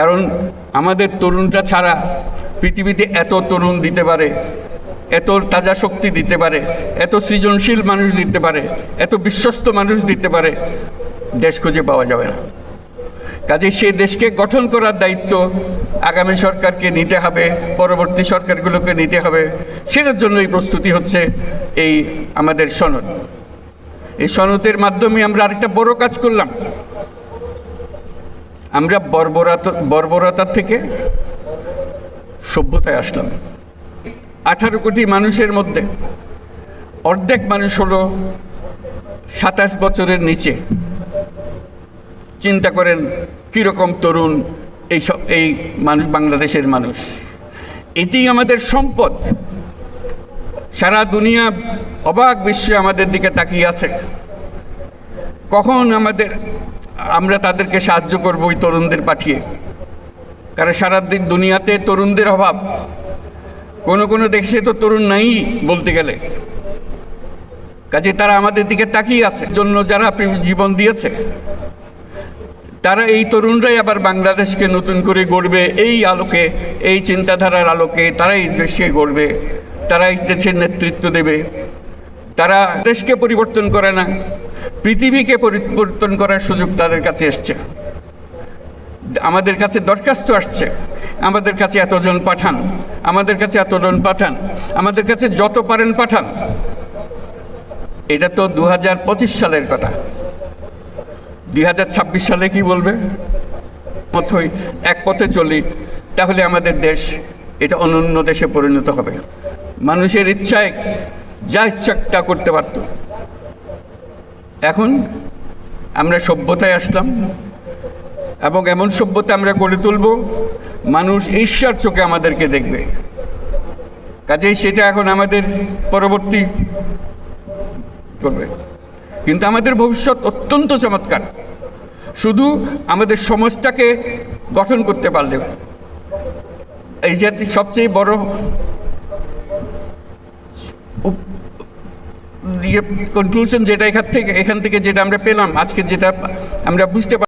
কারণ আমাদের তরুণটা ছাড়া পৃথিবীতে এত তরুণ দিতে পারে, এত তাজা শক্তি দিতে পারে, এত সৃজনশীল মানুষ দিতে পারে, এত বিশ্বস্ত মানুষ দিতে পারে, দেশ খুঁজে পাওয়া যাবে না। কাজে সেই দেশকে গঠন করার দায়িত্ব আগামী সরকারকে নিতে হবে, পরবর্তী সরকারগুলোকে নিতে হবে, সেটার জন্য এই প্রস্তুতি হচ্ছে এই আমাদের সনদ। এই সনদের মাধ্যমে আমরা আরেকটা বড় কাজ করলাম। আমরা বর্বরতা, বর্বরতার থেকে সভ্যতায় আসলাম। আঠারো কোটি মানুষের মধ্যে অর্ধেক মানুষ হলো সাতাশ বছরের নিচে। চিন্তা করেন, কীরকম তরুণ এই সব এই মানুষ, বাংলাদেশের মানুষ। এটি আমাদের সম্পদ। সারা দুনিয়া অবাক বিশ্বে আমাদের দিকে তাকিয়ে আছে। কখন আমাদের আমরা তাদেরকে সাহায্য করব ওই তরুণদের পাঠিয়ে। কারণ সারা দিন দুনিয়াতে তরুণদের অভাব। কোনো কোনো দেশে তো তরুণ নাই বলতে গেলে। কাজে তারা আমাদের দিকে তাকিয়ে আছে। জন্য যারা জীবন দিয়েছে, তারা এই তরুণরাই আবার বাংলাদেশকে নতুন করে গড়বে। এই আলোকে, এই চিন্তাধারার আলোকে তারাই দেশকে গড়বে। তারাই দেশের নেতৃত্ব দেবে। তারা দেশকে পরিবর্তন করে না। পৃথিবীকে পরিবর্তন করার সুযোগ তাদের কাছে এসছে। আমাদের কাছে দরখাস্ত আসছে। আমাদের কাছে এতজন পাঠান। আমাদের কাছে এতজন পাঠান। আমাদের কাছে যত পারেন পাঠান। এটা তো দু হাজার পঁচিশ সালের কথা। দুই হাজার ছাব্বিশ সালে কি বলবে? পথই, এক পথে চলি, তাহলে আমাদের দেশ এটা অনন্য দেশে পরিণত হবে। মানুষের ইচ্ছায় যা ইচ্ছা তা করতে পারত। এখন আমরা সভ্যতায় আসলাম এবং এমন সভ্যতা আমরা গড়ে তুলব, মানুষ ঈর্ষার চোখে আমাদেরকে দেখবে। কাজেই সেটা এখন আমাদের পরবর্তী করবে। কিন্তু আমাদের ভবিষ্যৎ অত্যন্ত চমৎকার। শুধু আমাদের সমাজটাকে গঠন করতে পারলে, এই যে সবচেয়ে বড় কনক্লুশন যেটা এখান থেকে এখান থেকে যেটা আমরা পেলাম আজকে যেটা আমরা বুঝতে